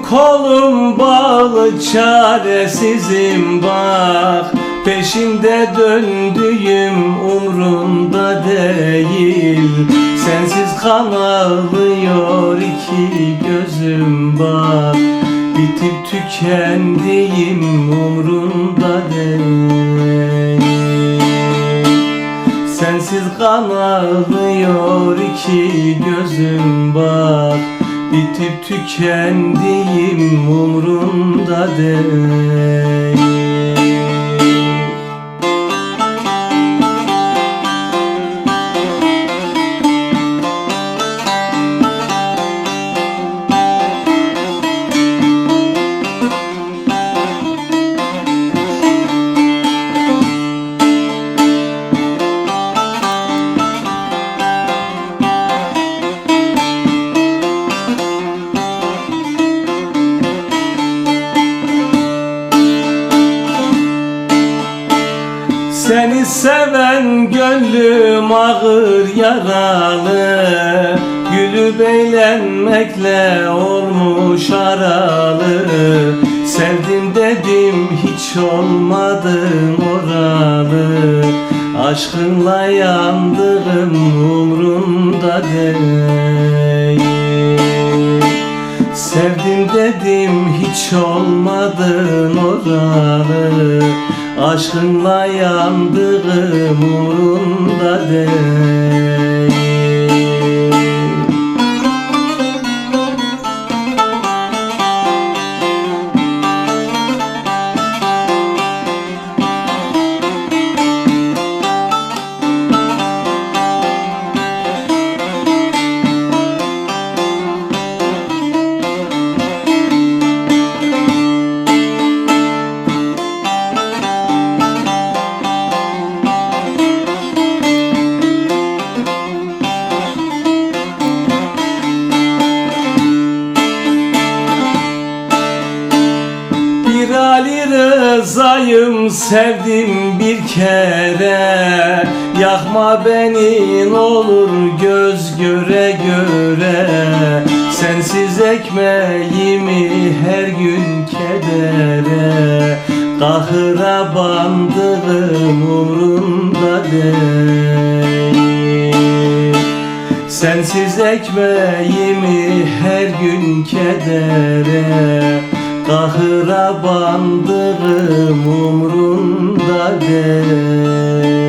Kolum bağlı çaresizim bak. Peşinde döndüğüm umrumda değil. Sensiz kan ağlıyor iki gözüm bak. Bitip tükendiğim umrumda değil. Sensiz kan ağlıyor iki gözüm bak Bitip tükendiğim umrumda değil Seven gönlüm ağır yaralı. Gülüp eğlenmekle olmuş aralı. Sevdim dedim hiç olmadım oralı. Aşkınla yandığım umrumda değil. Sevdim dedim hiç olmadın oralı Aşkınla yandığım umurumda değil Rıza'yım sevdim bir kere. Yakma beni olur göz göre göre. Sensiz ekmeğimi her gün kedere. Kahıra bandığım umrumda değil. Sensiz ekmeğimi her gün kedere Kahıra bandığım umrumda değil